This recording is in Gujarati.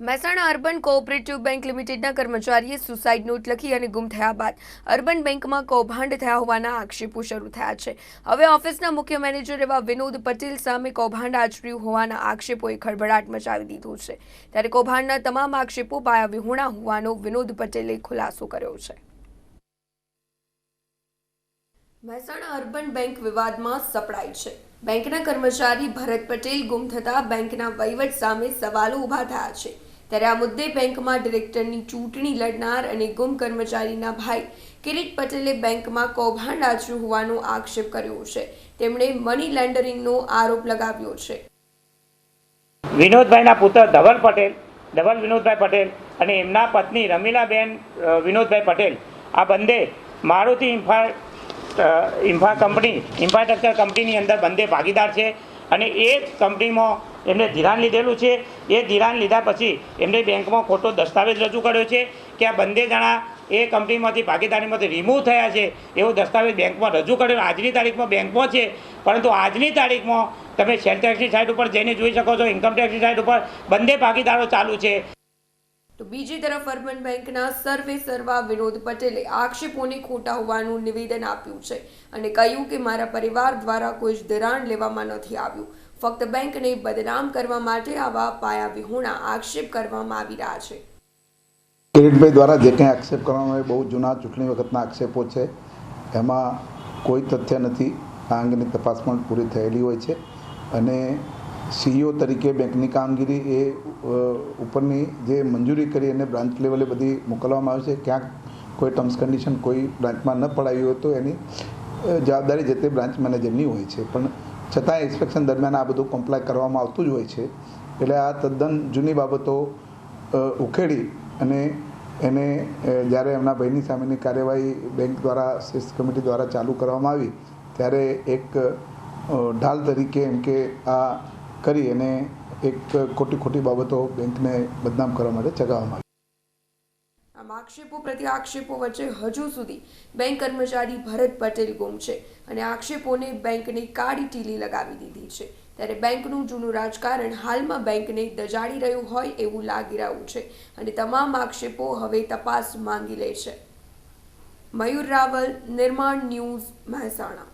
મહેસાણા અર્બન કોઓપરેટિવ બેંક લિમિટેડના કર્મચારીએ સુસાઇડ નોટ લખી અને ગુમ થયા બાદ અર્બન બેંકમાં કૌભાંડ થયા હોવાના આક્ષેપો શરૂ થયા છે. હવે ઓફિસના મુખ્ય મેનેજર એવા વિનોદ પટેલ સામે કૌભાંડ આચર્યું હોવાના આક્ષેપોએ ખળભળાટ મચાવી દીધો છે. ત્યારે કૌભાંડના તમામ આક્ષેપો પાયા વિહોણા હોવાનો વિનોદ પટેલે ખુલાસો કર્યો છે. મહેસાણા અર્બન બેંક વિવાદમાં સપડાય છે. બેંકના કર્મચારી ભરત પટેલ ગુમ થતા બેંકના વહીવટ સામે સવાલો ઊભા થયા છે. ત્યારે આ મુદ્દે બેંકમાં ડિરેક્ટરની ચૂંટણી લડનાર અને ગુમ કર્મચારીના ભાઈ કિરીટ પટેલે બેંકમાં કૌભાંડ આચર્યું હોવાનો આક્ષેપ કર્યો છે. તેમણે મની લેન્ડરિંગનો આરોપ લગાવ્યો છે. વિનોદભાઈના પુત્ર ધવલ પટેલ, ધવલ વિનોદભાઈ પટેલ અને એમના પત્ની રમીલાબેન વિનોદભાઈ પટેલ, આ બંને Maruti infra infra company infrastructure કંપનીની અંદર બંને ભાગીદાર છે અને એ કંપનીમાં એમને ધિરાણ લીધેલું છે. એ ધિરાણ લીધા પછી એમણે બેંકમાં ખોટો દસ્તાવેજ રજૂ કર્યો છે કે આ બંને જણા એ કંપનીમાંથી, ભાગીદારીમાંથી રિમૂવ થયા છે એવો દસ્તાવેજ બેંકમાં રજૂ કર્યો. આજની તારીખમાં બેંકમાં છે, પરંતુ આજની તારીખમાં તમે સેલ ટેક્સની સાઇટ ઉપર જઈને જોઈ શકો છો, ઇન્કમ ટેક્સની સાઇટ ઉપર બંને ભાગીદારો ચાલુ છે. તો બીજી તરફ અર્બન બેંકના સર્વે સર્વા વિનોદ પટેલે આક્ષેપોને ખોટા હોવાનું નિવેદન આપ્યું છે અને કહ્યું કે મારા પરિવાર દ્વારા કોઈ જ ધિરાણ લેવામાં નથી આવ્યું. ફક્ત બેંકને બદનામ કરવા માટે આવા પાયા વિહોણા આક્ષેપ કરવામાં આવી રહ્યા છે. કિરીટભાઈ દ્વારા જે કંઈ આક્ષેપ કરવામાં આવે બહુ જૂના ચૂંટણી વખતના આક્ષેપો છે. એમાં કોઈ તથ્ય નથી. આ અંગેની તપાસ પણ પૂરી થયેલી હોય છે. અને સીઈઓ તરીકે બેંકની કામગીરી એ ઉપરની જે મંજૂરી કરી અને બ્રાન્ચ લેવલે બધી મોકલવામાં આવે છે. ક્યાંક કોઈ ટર્મ્સ કન્ડિશન કોઈ બ્રાન્ચમાં ન પડાવી હોય તો એની જવાબદારી જે તે બ્રાન્ચ મેનેજરની હોય છે. પણ છતાં ઇન્સ્પેક્શન દરમિયાન આ બધું કમ્પ્લાય કરવામાં આવતું જ હોય છે. એટલે આ તદ્દન જૂની બાબતો ઉખેડી અને એને જ્યારે એમના ભાઈની સામેની કાર્યવાહી બેંક દ્વારા, શિસ્ત કમિટી દ્વારા ચાલુ કરવામાં આવી, ત્યારે એક ઢાલ તરીકે એમ કે આ કરી અને એક ખોટી ખોટી બાબતો બેંકને બદનામ કરવા માટે ચગાવવામાં આવી. આમ આક્ષેપો પ્રતિ આક્ષેપો વચ્ચે હજુ સુધી બેંક કર્મચારી ભરત પટેલ ગુમ છે અને આક્ષેપોને બેંકને કાળી ટીલી લગાવી દીધી છે. ત્યારે બેંકનું જૂનું રાજકારણ હાલમાં બેંકને દજાડી રહ્યું હોય એવું લાગી રહ્યું છે અને તમામ આક્ષેપો હવે તપાસ માંગી લે છે. મયુર રાવલ, નિર્માણ ન્યૂઝ મહેસાણા.